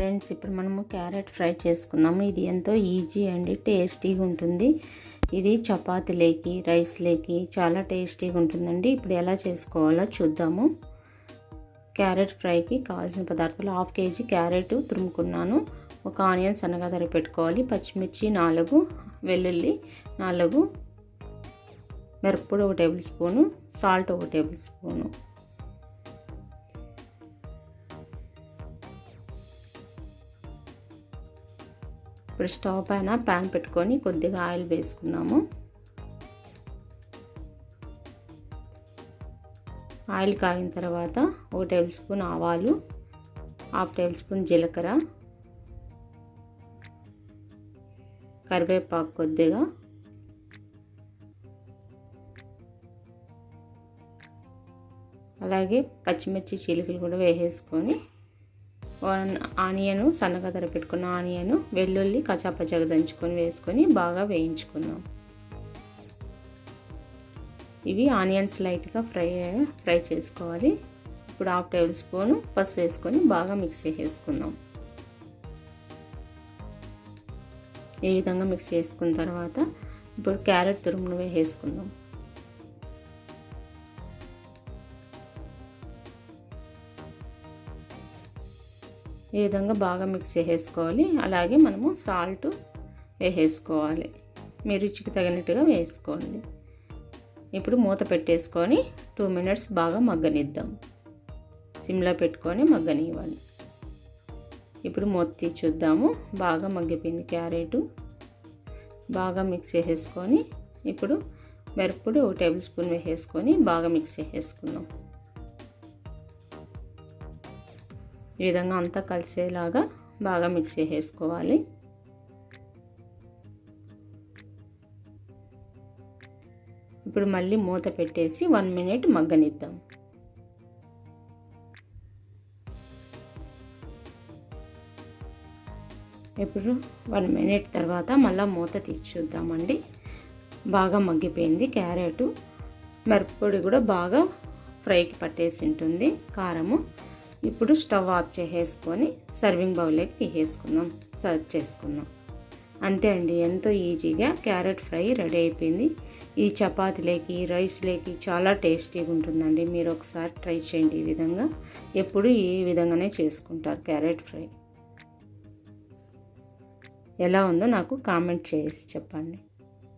Friends ఇప్పుడు మనము carrot fry చేసుకున్నాము ఇది ఎంతో ఈజీ అండ్ టేస్టీగా ఉంటుంది. ఇది చపాతీలేకి రైస్లేకి చాలా టేస్టీగా ఉంటుందండి. ఇప్పుడు ఎలా చేసుకోవాలో చూద్దాము. క్యారెట్ ఫ్రైకి కావాల్సిన పదార్థాలు హాఫ్ కేజీ క్యారెట్ తురుముకున్నాను. ఒక ఆనియన్ సన్నగా పెట్టుకోవాలి పచ్చిమిర్చి నాలుగు వెల్లుల్లి నాలుగు మిరప్పొడి ఒక టేబుల్ స్పూను సాల్ట్ ఒక టేబుల్ స్పూను. ఇప్పుడు స్టవ్ పైన ప్యాన్ పెట్టుకొని కొద్దిగా ఆయిల్ వేసుకున్నాము ఆయిల్ కాగిన తర్వాత ఒక టేబుల్ స్పూన్ ఆవాలు హాఫ్ టేబుల్ స్పూన్ జీలకర్ర కరివేపాకు కొద్దిగా అలాగే పచ్చిమిర్చి చిలుకలు కూడా వేసేసుకొని ఆనియను సన్నగా తర పెట్టుకున్న ఆనియను వెల్లుల్లి కచాపచ్చగా దంచుకొని వేసుకొని బాగా వేయించుకున్నాం. ఇవి ఆనియన్స్ లైట్గా ఫ్రై ఫ్రై చేసుకోవాలి. ఇప్పుడు హాఫ్ టేబుల్ స్పూను పసుపు వేసుకొని బాగా మిక్స్ చేసేసుకుందాం. ఈ విధంగా మిక్స్ చేసుకున్న తర్వాత ఇప్పుడు క్యారెట్ తురుమును వేసేసుకుందాం. ఈ విధంగా బాగా మిక్స్ చేసేసుకోవాలి. అలాగే మనము సాల్ట్ వేసేసుకోవాలి. మీ రుచికి తగినట్టుగా వేసుకోండి. ఇప్పుడు మూత పెట్టేసుకొని టూ మినిట్స్ బాగా మగ్గనిద్దాం. సిమ్లో పెట్టుకొని మగ్గనివ్వాలి. ఇప్పుడు మూత చూద్దాము. బాగా మగ్గిపోయింది క్యారెటు. బాగా మిక్స్ చేసేసుకొని ఇప్పుడు మిరప్పొడి ఒక టేబుల్ స్పూన్ వేసేసుకొని బాగా మిక్స్ చేసేసుకున్నాం ఈ విధంగా అంతా కలిసేలాగా బాగా మిక్స్ చేసేసుకోవాలి. ఇప్పుడు మళ్ళీ మూత పెట్టేసి వన్ మినిట్ మగ్గనిద్దాం. ఇప్పుడు వన్ మినిట్ తర్వాత మళ్ళీ మూత తీసి చూద్దామండి. బాగా మగ్గిపోయింది క్యారెట్. మిరప్పొడి కూడా బాగా ఫ్రైకి పట్టేసి ఉంటుంది. కారము. ఇప్పుడు స్టవ్ ఆఫ్ చేసేసుకొని సర్వింగ్ బౌల్లోకి తీసేసుకుందాం. సర్వ్ చేసుకుందాం. అంతే అండి ఎంతో ఈజీగా క్యారెట్ ఫ్రై రెడీ అయిపోయింది. ఈ చపాతీలేకి రైస్లేకి చాలా టేస్టీగా ఉంటుందండి. మీరు ఒకసారి ట్రై చేయండి ఈ విధంగా. ఎప్పుడు ఈ విధంగానే చేసుకుంటారు క్యారెట్ ఫ్రై. ఎలా ఉందో నాకు కామెంట్ చేసి చెప్పండి.